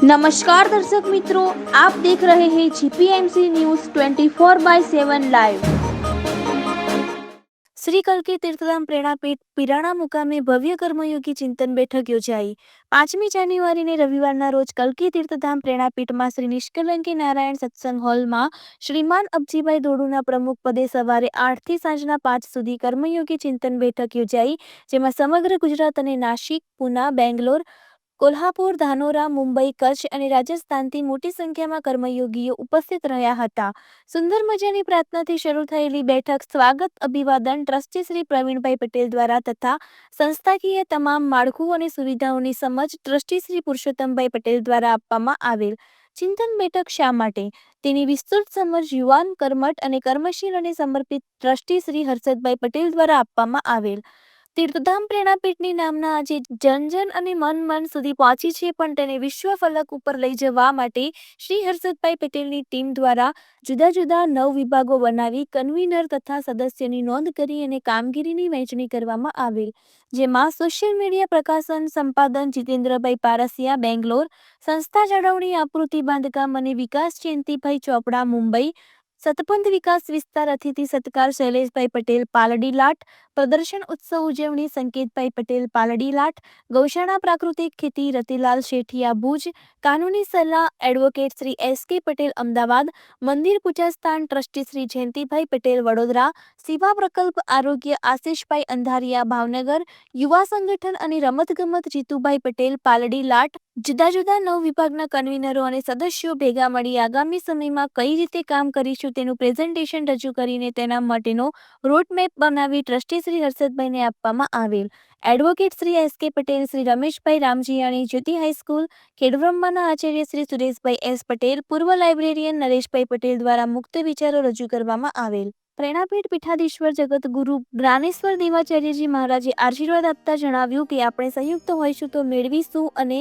નમસ્કાર દર્શક મિત્રો, આપ દેખ રહે હે GPMC news 24 by 7 live Shri કલકી તીર્થધામ પ્રેરણાપીઠ પિરાણા મુકામે ભવ્ય કર્મયોગી ચિંતન બેઠક યોજાઈ. પાંચમી જાન્યુઆરીને રવિવારના રોજ કલકી તીર્થધામ પ્રેરણાપીઠમાં શ્રી નિષ્કલંકી નારાયણ સત્સંગ હોલમાં શ્રીમાન અબજીભાઈ દોડુના પ્રમુખ પદે સવારે આઠથી સાંજના પાંચ સુધી કર્મયોગી ચિંતન બેઠક યોજાઈ, જેમાં સમગ્ર ગુજરાત અને નાશિક પુના, બેંગ્લોર કોલ્હાપુર, ધાનોરા, મુંબઈ, કચ્છ અને રાજસ્થાનથી મોટી સંખ્યામાં કર્મયોગીઓ ઉપસ્થિત રહ્યા હતા. સુંદર મજાની પ્રાર્થનાથી શરૂ થયેલી બેઠક સ્વાગત અભિવાદન ટ્રસ્ટી શ્રી પ્રવીણભાઈ પટેલ દ્વારા તથા સંસ્થાકીય તમામ માળખું અને સુવિધાઓની સમજ ટ્રસ્ટી શ્રી પુરુષોત્તમભાઈ પટેલ દ્વારા આપવામાં આવેલ. ચિંતન બેઠક શા માટે? તેની વિસ્તૃત સમજ યુવાન, કર્મઠ અને કર્મશીલ અને સમર્પિત ટ્રસ્ટી શ્રી હર્ષદભાઈ પટેલ દ્વારા આપવામાં આવેલ. તીર્થધામ પ્રેરણાપીઠની નામના આજે જન જન અને મન મન સુધી પહોંચી છે, પણ તેને વિશ્વ ફલક ઉપર લઈ જવા માટે શ્રી હર્ષદભાઈ પટેલની ટીમ દ્વારા જુદા જુદા નવ વિભાગો બનાવી કન્વીનર તથા સદસ્યની નોંધ કરી અને કામગીરીની વહેંચણી કરવામાં આવેલ. જેમાં સોશિયલ મીડિયા પ્રકાશન સંપાદન જીતેન્દ્રભાઈ પારસિયા, બેંગ્લોર સંસ્થા જાળવણી, આકૃતિ બાંધકામ અને વિકાસ જયંતિભાઈ ચોપડા, મુંબઈ સતપંથ વિકાસ વિસ્તાર અતિથિ સત્કાર શૈલેષભાઈ પટેલ, પાલડી લાટ. પ્રદર્શન ઉત્સવ ઉજવણી સંકેતભાઈ પટેલ, પાલડી લાટ. ગૌશાળા પ્રાકૃતિક ખેતી રતિલાલ શેઠિયા ભુજ કાનૂની સલાહ advocate Shri S K Patel Ahmedabad. મંદિર પૂજા સ્થાન ટ્રસ્ટી શ્રી જયંતિભાઈ પટેલ વડોદરા. સેવા પ્રકલ્પ આરોગ્ય આશિષભાઈ અંધારિયા ભાવનગર. યુવા સંગઠન અને રમતગમત જીતુભાઈ પટેલ, પાલડી લાટ. જુદા જુદા નવ વિભાગના કન્વીનરો અને સદસ્યો ભેગા મળી આગામી સમયમાં કઈ રીતે કામ કરીશું તેનું પ્રેઝન્ટેશન રજૂ કરીને તેના માટેનો રોડમેપ બનાવી ટ્રસ્ટી શ્રી હર્ષદભાઈને આપવામાં આવેલ. Advocate Shri S K Patel, Shri Rameshbhai Ramjiyani, Jyoti high school ખેડબ્રહ્માના આચાર્ય શ્રી સુરેશભાઈ એસ પટેલ, પૂર્વ લાઇબ્રેરિયન નરેશભાઈ પટેલ દ્વારા મુક્ત વિચારો રજૂ કરવામાં આવેલ. પ્રેરણાપીઠ પીઠાધીશ્વર જગત ગુરુ જ્ઞાનેશ્વર દેવાચાર્યજી મહારાજે આશીર્વાદ આપતા જણાવ્યું કે આપણે સંયુક્ત હોઈશું તો મેળવીશું અને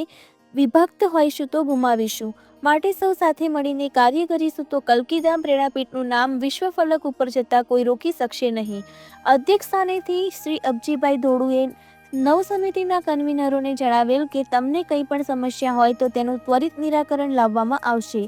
વિભક્ત હોઈશું તો ગુમાવીશું. માટે સૌ સાથે મળીને કાર્ય કરીશું તો કલકીધામ પ્રેરણાપીઠનું નામ વિશ્વ ફલક ઉપર જતા કોઈ રોકી શકશે નહીં. અધ્યક્ષ સ્થાનેથી શ્રી અબજીભાઈ ધોળુએ નવ સમિતિના કન્વીનરોને જણાવેલ કે તમને કંઈ પણ સમસ્યા હોય તો તેનું ત્વરિત નિરાકરણ લાવવામાં આવશે.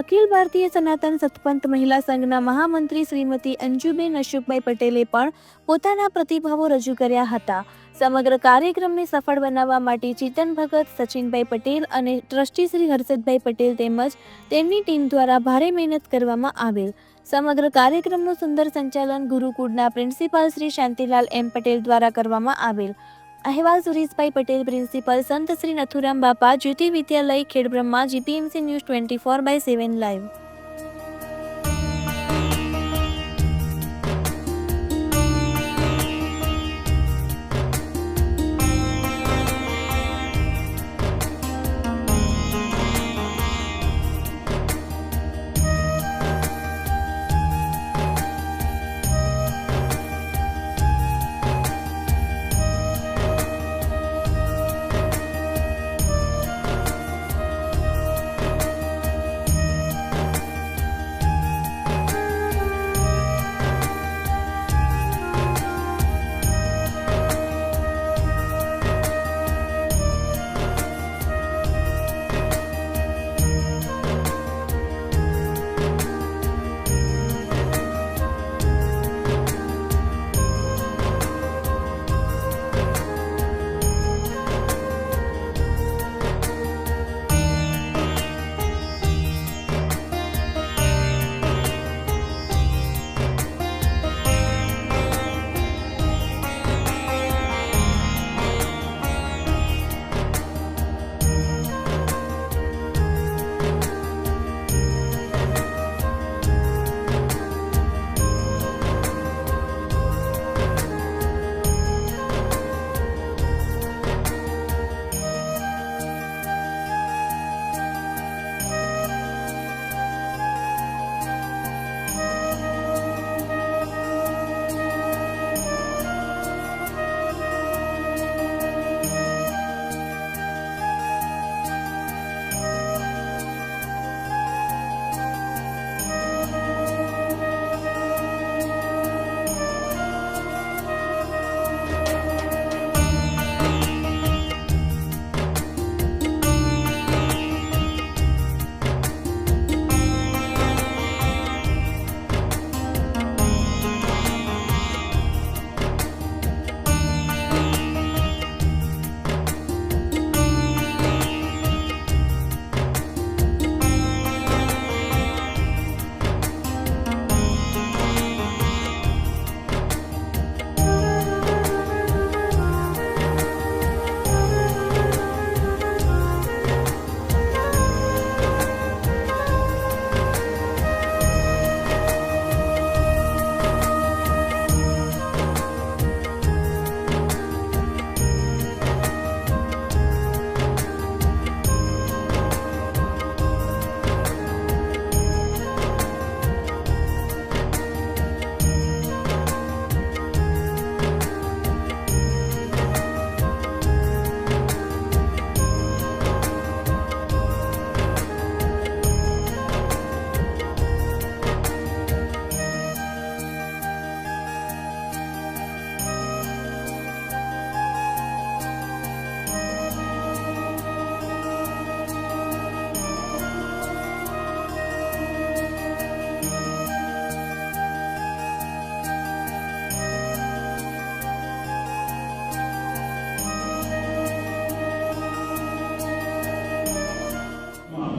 અખિલ ભારતીય સનાતન સતપંથ મહિલા સંઘના મહામંત્રી શ્રીમતી અંજુબેન અશોકભાઈ પટેલે પણ પોતાના પ્રતિભાવો રજૂ કર્યા હતા. સમગ્ર કાર્યક્રમને સફળ બનાવવા માટે ચેતન ભગત, સચિનભાઈ પટેલ અને ટ્રસ્ટી શ્રી હર્ષદભાઈ પટેલ તેમજ તેમની ટીમ દ્વારા ભારે મહેનત કરવામાં આવેલ. સમગ્ર કાર્યક્રમનું સુંદર સંચાલન ગુરુકુળના પ્રિન્સિપાલ શ્રી શાંતિલાલ એમ પટેલ દ્વારા કરવામાં આવેલ. અહેવાલ સુરેશભાઈ પટેલ, પ્રિન્સિપલ સંત Shri Nathuram Bapa, Jyoti Vidyalaya, Khedbrahma, GPMC news twenty four by seven live.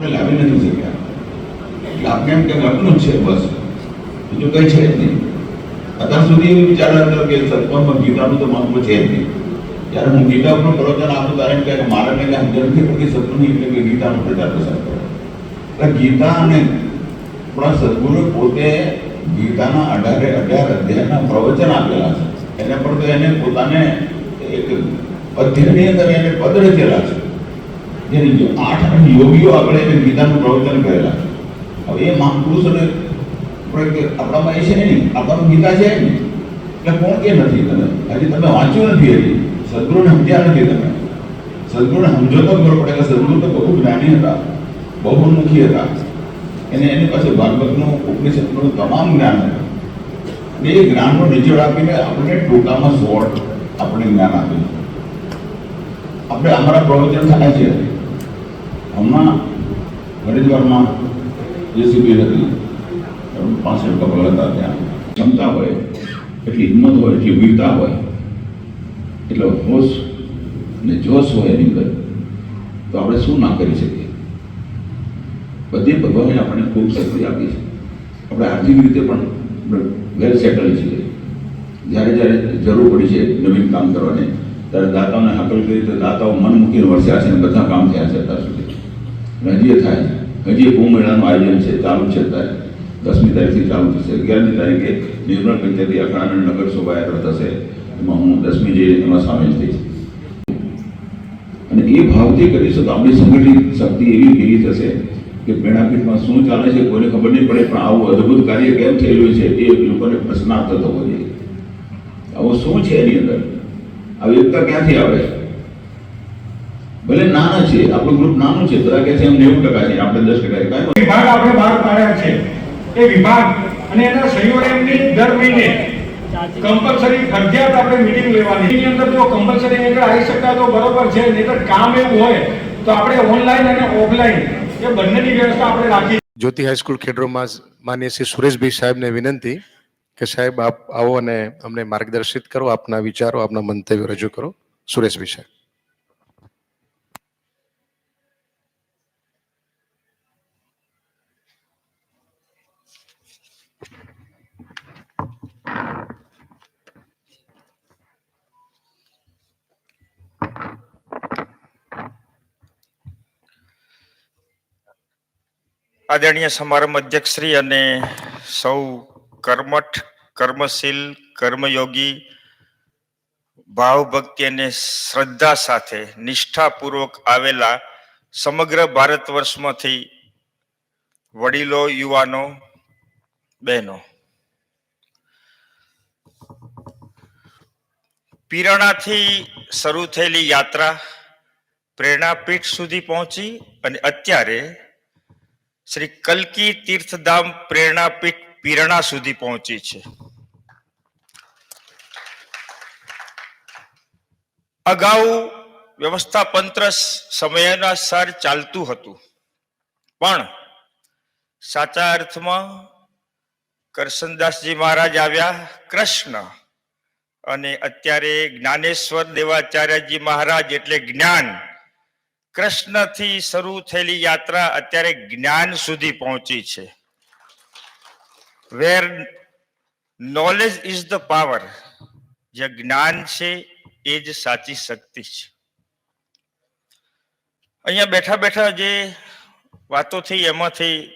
આપણે લાવી નથી શક્યા એટલે આપણે એમ કે આટલું જ છે બસ. બીજું કંઈ છે જ નહીં. અત્યાર સુધી એવું વિચાર હતો કે સત્વમાં ગીતાનું તો મહત્વ છે જ નહીં. ત્યારે હું ગીતા ઉપર પ્રવચન આપું કારણ કે મારા મેં નથી પડતી સત્વની એટલે કે ગીતાનો પ્રચાર પ્રસાર કરો. એટલે ગીતા અને પણ સદગુરુ પોતે ગીતાના અઢારે અઢાર અધ્યાયના પ્રવચન આપેલા છે. એને પણ તો એને પોતાને એક અધ્યાયની અંદર એને પદ રચેલા છે. જો આઠ યોગીઓ આગળ ગીતાનું પ્રવચન કરેલા. હવે એ મહાપુરુષોને અને આપણામાં એ છે નહીં આપણું ગીતા છે નહીં એટલે કોણ કે નથી તમે? હજી તમે વાંચ્યું નથી હજી. સદગુરુને સમજ્યા નથી તમે. સદગુરુને સમજો તો ખબર પડે કે સદગુરુ તો બહુ જ્ઞાની હતા. બહુમુખી હતા. એને એની પાસે ભાગવતનું ઉપનિષદનું તમામ જ્ઞાન હતું. એ જ્ઞાનનો નિચોડ આપીને આપણને ટૂંકામાં શોર્ટ આપણને જ્ઞાન આપ્યું આપણે અમારા પ્રવચન થાય છે. હમણાં હરિદ્વારમાં જેસીબી હતી. પાસઠ કપલ હતા. ત્યાં ક્ષમતા હોય, એટલી હિંમત હોય, એટલી વીરતા હોય, એટલો હોશ ને જોશ હોય એની અંદર, તો આપણે શું ના કરી શકીએ? બધી ભગવાને આપણને ખૂબ શક્તિ આપી છે. આપણે આર્થિક રીતે પણ વેલ સેટલ છીએ. જ્યારે જ્યારે જરૂર પડી છે નવીન કામ કરવાની, ત્યારે દાતાઓને હાકલ કરી, તો દાતાઓ મન મૂકીને વરસ્યા છે અને બધા કામ થયા છે અત્યાર સુધી. અને હજી એ થાય. હજી કુંભ મેળાનું આયોજન છે, ચાલુ છે અત્યારે. દસમી તારીખથી ચાલુ થશે. અગિયારમી તારીખે નિર્મળ પંચાયતી અખાડાની નગર શોભાયાત્રા થશે. એમાં હું દસમી જે એમાં સામેલ થઈશ. અને એ ભાવથી કરીશું તો આપણી સંગઠિત શક્તિ એવી ભેગી થશે કે મેળાપીઠમાં શું ચાલે છે કોઈને ખબર નહીં પડે, પણ આવું અદ્ભુત કાર્ય કેમ થયેલું છે એ લોકોને પ્રશ્નાર્થ થતો હોય આવો આવું શું છે એની અંદર? આ એકતા ક્યાંથી આવે? ભલે નાના છે આપણું ગ્રુપ નાનું છે બધા કહે છે એમ નેવું ટકા છે આપણે દસ ટકા છે. વિભાગ આપણે બહાર પાડ્યા છે. એ વિભાગ અને એના સહયોગની દર મહિને કમ્પલસરી ફરજિયાત આપણે મીટિંગ લેવાની. એની અંદર જો કમ્પલસરી આગળ આવી શકતા તો બરોબર છે નહીતર કામ એવું હોય તો આપણે ઓનલાઈન અને ઓફલાઈન એ બંનેની વ્યવસ્થા આપણે રાખી. જ્યોતિ હાઈસ્કૂલ ખેડરોમાં માન્ય શ્રી સુરેશભાઈ સાહેબને વિનંતી કે સાહેબ આપ આવો અને અમને માર્ગદર્શિત કરો આપના વિચારો આપના મંતવ્યો રજૂ કરો. સુરેશભાઈ સાહેબ. આદરણીય સમારંભ અધ્યક્ષશ્રી અને સૌ કર્મઠ, કર્મશીલ, કર્મયોગી ભાવ ભક્તિ અને શ્રદ્ધા સાથે નિષ્ઠાપૂર્વક આવેલા સમગ્ર ભારત વર્ષમાંથી વડીલો, યુવાનો, બહેનો. પીરાણાથી શરૂ થયેલી યાત્રા પ્રેરણાપીઠ સુધી પહોંચી અને અત્યારે શ્રી કલ્કી તીર્થધામ પ્રેરણાપીઠ પીરણા સુધી પહોંચી છે. અગાઉ વ્યવસ્થાપંત્ર સમયાનુસાર ચાલતું હતું. પણ સાચા અર્થમાં કરશનદાસજી મહારાજ આવ્યા કૃષ્ણ અને અત્યારે જ્ઞાનેશ્વર દેવાચાર્યજી મહારાજ એટલે જ્ઞાન કૃષ્ણથી શરૂ થયેલી યાત્રા અત્યારે જ્ઞાન સુધી પહોંચી છે. Where knowledge is the power જે જ્ઞાન છે, એ જ સાચી શક્તિ છે. અહીંયા બેઠા બેઠા જે વાતો થઈ, એમાંથી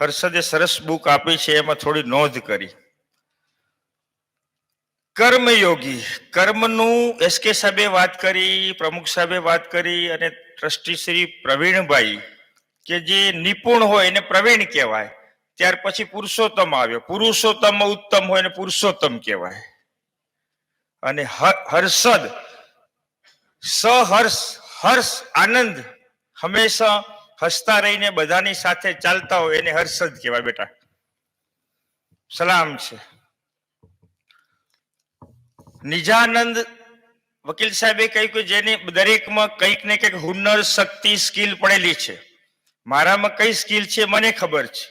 હર્ષદે સરસ બુક આપી છે, એમાં થોડી નોંધ કરી. કર્મયોગી. કર્મનું એસ કે સાહેબે વાત કરી, પ્રમુખ સાહેબે વાત કરી અને ટ્રસ્ટી શ્રી પ્રવીણભાઈ કે જે નિપુણ હોય એને પ્રવીણ કહેવાય. ત્યાર પછી પુરુષોત્તમ આવ્યો. પુરુષોત્તમ ઉત્તમ હોય ને પુરુષોત્તમ કહેવાય. અને હર્ષદ, સહર્ષ, હર્ષ આનંદ હંમેશા હસતા રહીને બધાની સાથે ચાલતા હોય એને હર્ષદ કહેવાય બેટા. સલામ છે. નિજાનંદ વકીલ સાહેબે કહ્યું કે જેને દરેકમાં કંઈક ને કંઈક હુનર, શક્તિ, સ્કિલ પડેલી છે. મારામાં કઈ સ્કિલ છે મને ખબર છે.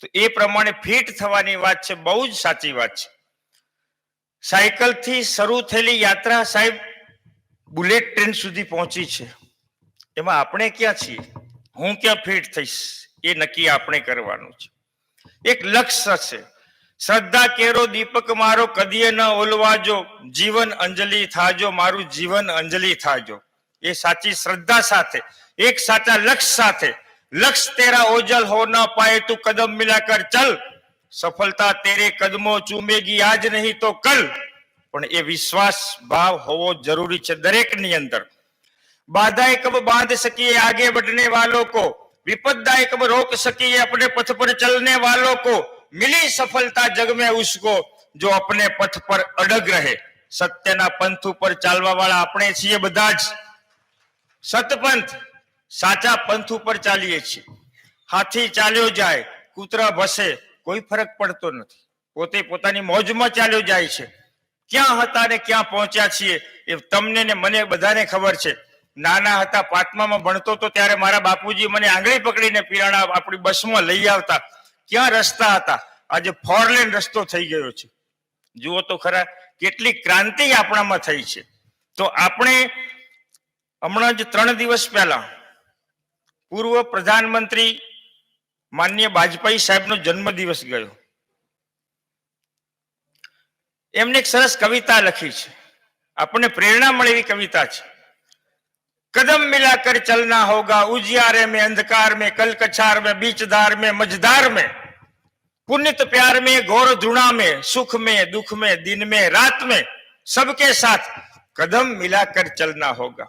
તો એ પ્રમાણે ફિટ થવાની વાત છે, બહુ જ સાચી વાત છે. સાયકલથી શરૂ થયેલી યાત્રા સાહેબ બુલેટ ટ્રેન સુધી પહોંચી છે. એમાં આપણે ક્યાં છીએ? હું ક્યાં ફિટ થઈશ? એ નક્કી આપણે કરવાનું છે. એક લક્ષ્ય છે. શ્રદ્ધા કેરો દીપક મારો કદીએ ન ઓલવાજો, જીવન અંજલિ થાજો, મારું જીવન અંજલિ થાજો. એ સાચી શ્રદ્ધા સાથે, એક સાચા લક્ષ્ય સાથે, લક્ષ તેરા ઓજલ હો ન પાએ તું કદમ મિલાકર ચલ. સફળતા તેરે કદમો ચૂમેગી, આજ નહીં તો કલ. પણ એ વિશ્વાસ ભાવ હોવો જરૂરી છે દરેકની અંદર. બાધાએ કબ બાંધ શકીએ આગે બઢને વાલો કો? વિપદાએ કબ રોક શકીએ આપણે પથ પર ચલને વાલો કો? मिली सफलता जग में उसको जो अपने पथ पर अडग रहे સત્યના પંથ ઉપર ચાલવા વાળા આપણે છીએ બધા જ સતપંથ સાચા પંથ ઉપર ચાલીએ છીએ હાથી ચાલ્યો જાય કૂતરા ભસે કોઈ ફરક પડતો નથી પોતે પોતાની મોજમાં ચાલ્યો જાય છે ક્યાં હતા ને ક્યાં પહોંચ્યા છીએ એ તમને ને મને બધાને ખબર છે નાના હતા પાંચમામાં ભણતો તો ત્યારે મારા બાપુજી મને આંગળી પકડીને પીરાણા આપણી બસમાં લઈ આવતા ક્યાં રસ્તા હતા? આજે ફોરલેન રસ્તો થઈ ગયો છે. જુઓ તો ખરા, કેટલી ક્રાંતિ આપણામાં થઈ છે. તો આપણે હમણાં જ ત્રણ દિવસ પહેલા પૂર્વ પ્રધાનમંત્રી માન્ય વાજપેયી સાહેબનો જન્મદિવસ ગયો. એમને એક સરસ કવિતા લખી છે. આપણને પ્રેરણા મળે એવી કવિતા છે. કદમ મિલા કર ચલના હોગા, ઉજિયારે મેં અંધકાર મેં, કલકછાર મેં, બીચધાર મેં, મજધાર મેં पुनित प्यार में घोर धुणा में सुख में दुख में दिन में रात में सबके साथ कदम मिलाकर चलना होगा